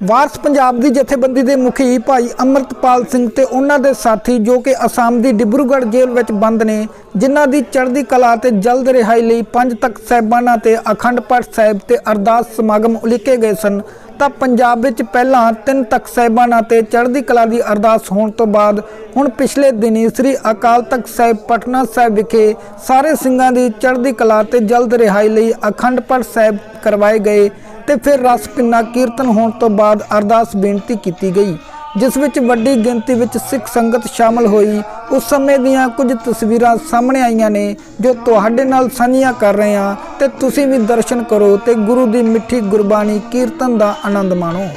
ਵਾਰਸ ਪੰਜਾਬ ਦੀ ਜਥੇਬੰਦੀ ਦੇ ਮੁਖੀ ਭਾਈ ਅਮਰਤਪਾਲ ਸਿੰਘ ਤੇ ਉਹਨਾਂ ਦੇ ਸਾਥੀ ਜੋ ਕਿ ਅਸਾਮ ਦੀ ਡਿਬਰੂਗੜ੍ਹ ਜੇਲ੍ਹ ਵਿੱਚ ਬੰਦ ਨੇ, ਜਿਨ੍ਹਾਂ ਦੀ ਚੜ੍ਹਦੀ ਕਲਾ ਤੇ ਜਲਦ ਰਿਹਾਈ ਲਈ ਪੰਜ ਤਖਤ ਸਾਹਿਬਾਨਾਂ ਤੇ ਅਖੰਡ ਪਾਠ ਸਾਹਿਬ ਤੇ ਅਰਦਾਸ ਸਮਾਗਮ ਉਲੀਕੇ ਗਏ ਸਨ। ਤਾਂ ਪੰਜਾਬ ਵਿੱਚ ਪਹਿਲਾਂ ਤਿੰਨ ਤਖਤ ਸਾਹਿਬਾਨਾਂ ਤੇ ਚੜ੍ਹਦੀ ਕਲਾ ਦੀ ਅਰਦਾਸ ਹੋਣ ਤੋਂ ਬਾਅਦ ਹੁਣ ਪਿਛਲੇ ਦਿਨੀ ਸ੍ਰੀ ਅਕਾਲ ਤਖਤ ਸਾਹਿਬ ਪਟਨਾ ਸਾਹਿਬ ਵਿਖੇ ਸਾਰੇ ਸਿੰਘਾਂ ਦੀ ਚੜ੍ਹਦੀ ਕਲਾ ਤੇ ਜਲਦ ਰਿਹਾਈ ਲਈ ਅਖੰਡ ਪਾਠ ਸਾਹਿਬ ਕਰਵਾਏ ਗਏ। ਤੇ ਫਿਰ ਰਸ ਪਿੰਨਾ ਕੀਰਤਨ ਹੋਣ ਤੋਂ ਬਾਅਦ ਅਰਦਾਸ ਬੇਨਤੀ ਕੀਤੀ ਗਈ, ਜਿਸ ਵਿੱਚ ਵੱਡੀ ਗਿਣਤੀ ਵਿੱਚ ਸਿੱਖ ਸੰਗਤ ਸ਼ਾਮਲ ਹੋਈ। ਉਸ ਸਮੇਂ ਦੀਆਂ ਕੁਝ ਤਸਵੀਰਾਂ ਸਾਹਮਣੇ ਆਈਆਂ ਨੇ, ਜੋ ਤੁਹਾਡੇ ਨਾਲ ਸਾਂਝੀਆਂ ਕਰ ਰਹੇ ਹਾਂ ਤੇ ਤੁਸੀਂ ਵੀ ਦਰਸ਼ਨ ਕਰੋ ਤੇ ਗੁਰੂ ਦੀ ਮਿੱਠੀ ਗੁਰਬਾਣੀ ਕੀਰਤਨ ਦਾ ਆਨੰਦ ਮਾਣੋ।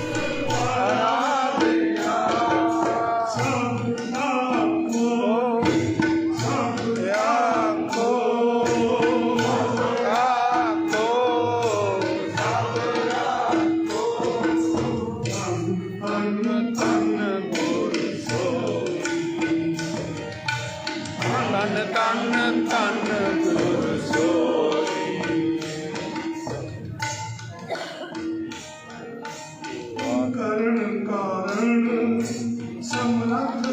ਤਨ ਤਨ ਗੁਰ ਸੋਈ ਕਰਨ ਕਾਰਨ ਸਮਰੱਥ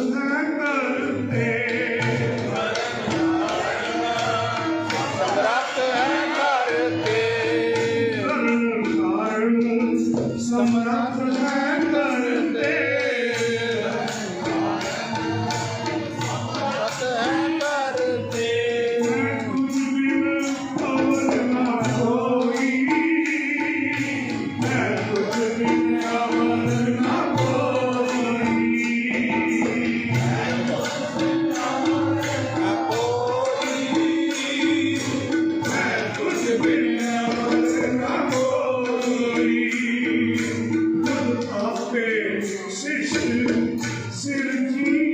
Sesini sevdim